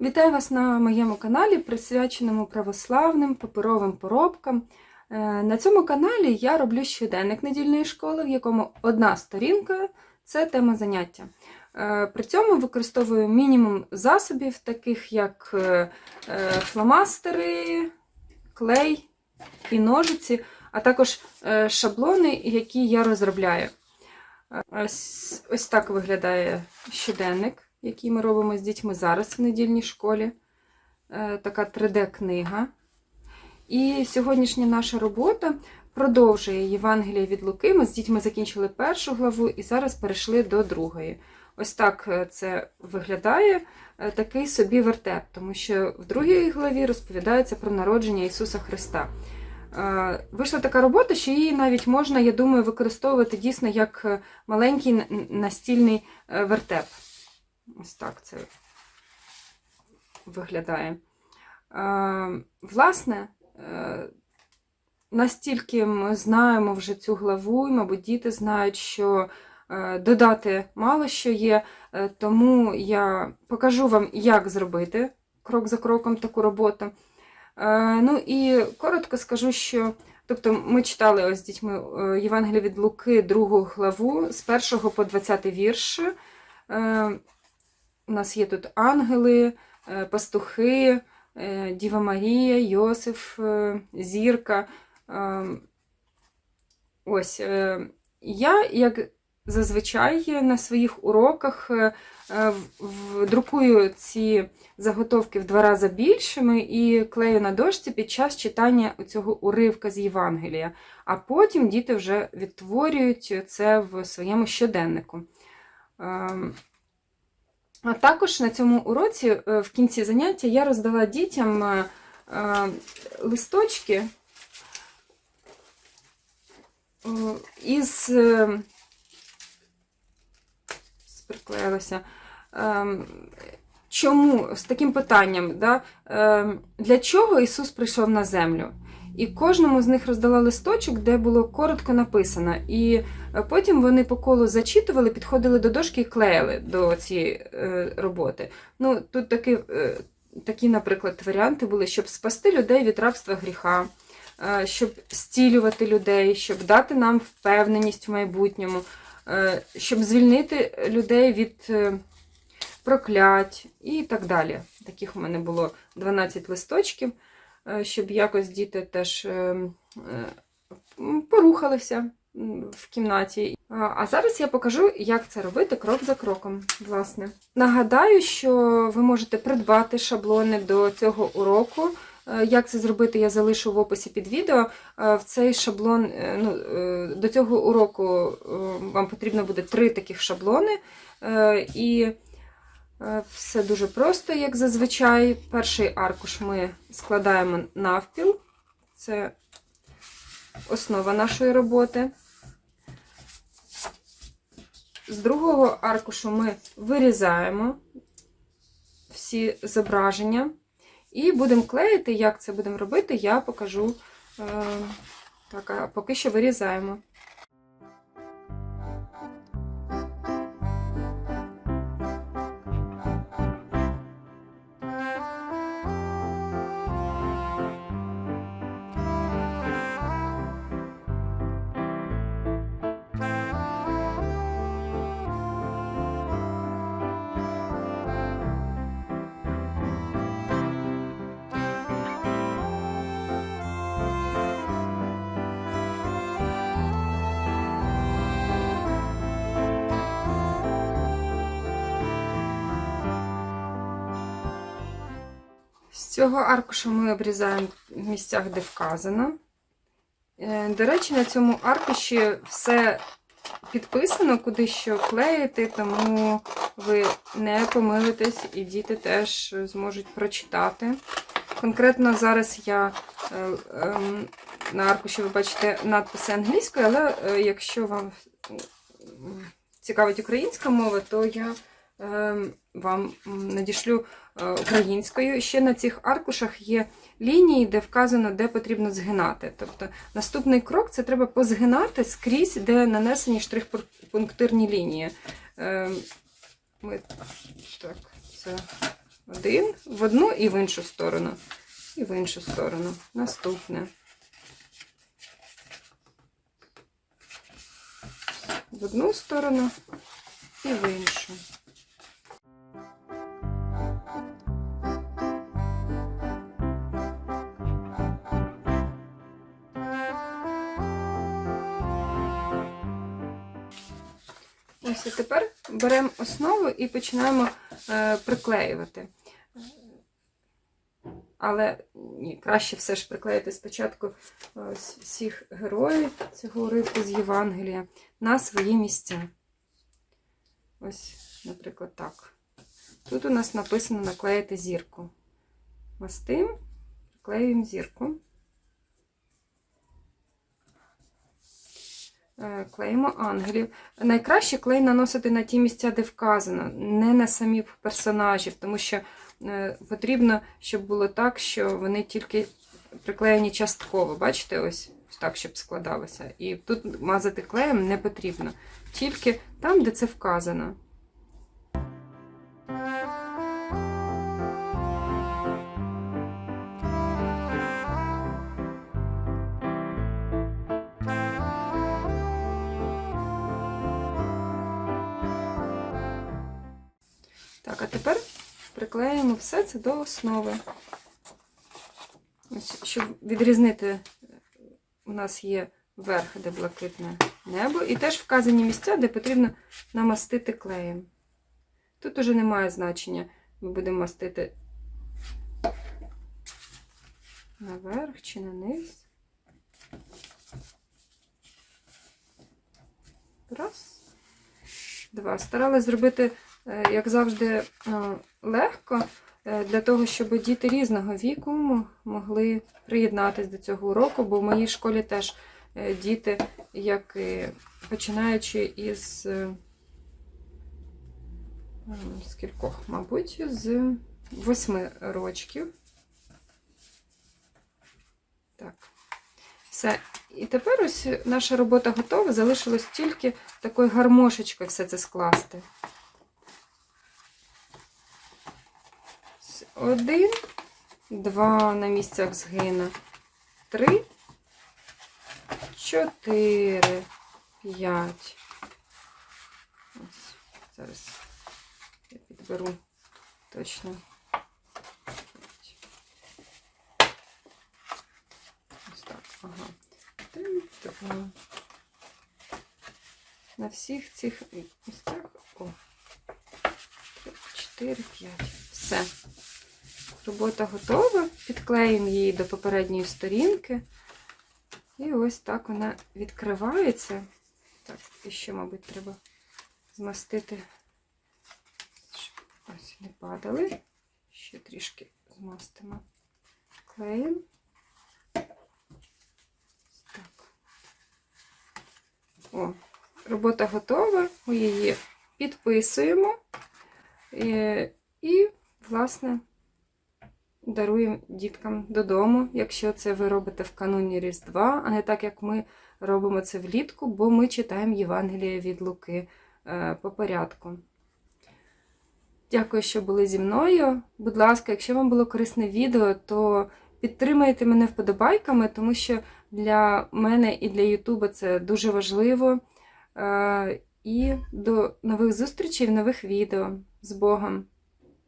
Вітаю вас на моєму каналі, присвяченому православним паперовим поробкам. Е, На цьому каналі я роблю щоденник недільної школи, в якому одна сторінка це тема заняття. Е, При цьому використовую мінімум засобів, таких як е, фломастери, клей і ножиці, а також шаблони, які я розробляю. Ось так виглядає щоденник, який ми робимо з дітьми зараз в недільній школі. Е, Така 3D-книга. І сьогоднішня наша робота продовжує Євангелія від Луки. Ми з дітьми закінчили першу главу і зараз перейшли до другої. Ось так е, це виглядає е, такий собі вертеп, тому що в другій главі розповідається про народження Ісуса Христа. Вийшла така робота, що її навіть можна, я думаю, використовувати дійсно як маленький настільний вертеп. Ось так це виглядає. Е, Власне, е, настільки ми знаємо вже цю главу, і, мабуть, діти знають, що е, додати мало що є, тому я покажу вам, як зробити крок за кроком таку роботу. Ну і коротко скажу, що тобто ми читали ось з дітьми Євангелія від Луки, другу главу, з 1 по 20 вірш. У нас є тут ангели, е, пастухи, е, Діва Марія, Йосиф, е, Зірка. Е, Ось я, як зазвичай, на своїх уроках друкую ці заготовки в два рази більшими і клею на дошці під час читання цього уривка з Євангелія. А потім діти вже відтворюють це в своєму щоденнику. А також на цьому уроці е, в кінці заняття я роздала дітям е, е, листочки із приклеїлося. Ем, Чому з таким питанням, да, для чого Ісус прийшов на землю? І кожному з них роздала листочок, де було коротко написано. І е, потім вони по колу зачитували, підходили до дошки і клеїли до цієї е, роботи. Ну, тут такі, е, такі, наприклад, варіанти були, щоб спасти людей від рабства гріха, щоб зцілювати людей, щоб дати нам впевненість в майбутньому, щоб звільнити людей від проклять і так далі. Таких у мене було 12 листочків, щоб якось діти теж е, е, порухалися в кімнаті. А- зараз я покажу, як це робити крок за кроком. Власне, нагадаю, що ви можете придбати шаблони до цього уроку. Е, Як це зробити, я залишу в описі під відео. Е, В цей шаблон е, ну, е, до цього уроку е, вам потрібно буде три таких шаблони. Е, І е, все дуже просто, як зазвичай. Перший аркуш ми складаємо навпіл. Це основа нашої роботи. З другого аркушу ми вирізаємо всі зображення і будемо клеїти. Як це будемо робити, я покажу. Е, Так, а поки що вирізаємо. Цього аркуша ми обрізаємо в місцях, де вказано. Е, До речі, на цьому аркуші все підписано, куди що клеїти, тому ви не помилитесь і діти теж зможуть прочитати. Конкретно зараз я е, ем, на аркуші ви бачите надписи англійською, але е, якщо вам цікавить українська мова, то я ем, вам надішлю е, українською. Ще на цих аркушах є лінії, де вказано, де потрібно згинати. Тобто наступний крок це треба позгинати скрізь, де нанесені штрих-пунктирні лінії. Ем, Ми так, це Один в одну і в іншу сторону. І в іншу сторону. Наступне. В одну сторону і в іншу. Ось тепер беремо основу і починаємо е, приклеювати. Але ні, краще все ж приклеїти спочатку ось всіх героїв цього уривку з Євангелія на свої місця. Ось, наприклад, так. Тут у нас написано наклеїти зірку. Мастим, приклеюємо зірку. Клеїмо ангелів. Найкраще клей наносити на ті місця, де вказано, не на самі персонажів, тому що е, потрібно, щоб було так, що вони тільки приклеєні частково. Бачите, ось так, щоб складалося. І тут мазати клеєм не потрібно. Тільки там, де це вказано. Так, а тепер приклеїмо все це до основи. Ось, щоб відрізнити, е, у нас є верх, де блакитне небо, і теж вказані місця, де потрібно намастити клеєм. Тут уже немає значення, ми будемо мастити наверх чи на низ. Раз. Два. Старалась зробити як завжди, е, легко е, для того, щоб діти різного віку могли приєднатись до цього уроку, бо в моїй школі теж е, діти, як починаючи із е, з кількох, мабуть, з восьми рочків. Так. Все. І тепер ось наша робота готова. Залишилось тільки такою гармошечкою все це скласти. Один, два на місцях згина, три, чотири, п'ять. Ось, зараз я підберу точно. Ось так, ага. Три, два. На всіх цих місцях. О. Три, чотири, п'ять. Все. Робота готова. Підклеїмо її до попередньої сторінки. І ось так вона відкривається. Так, і ще, мабуть, треба змастити, щоб ось не падали. Ще трішки змастимо клеєм. Так. О, робота готова. Ми її підписуємо. Е, І, власне, даруємо діткам додому, якщо це ви робите в кануні Різдва, а не так, як ми робимо це влітку, бо ми читаємо Євангеліє від Луки е, по порядку. Дякую, що були зі мною. Будь ласка, якщо вам було корисне відео, то підтримайте мене вподобайками, тому що для мене і для Ютуба це дуже важливо. Е, І до нових зустрічей нових відео. З Богом!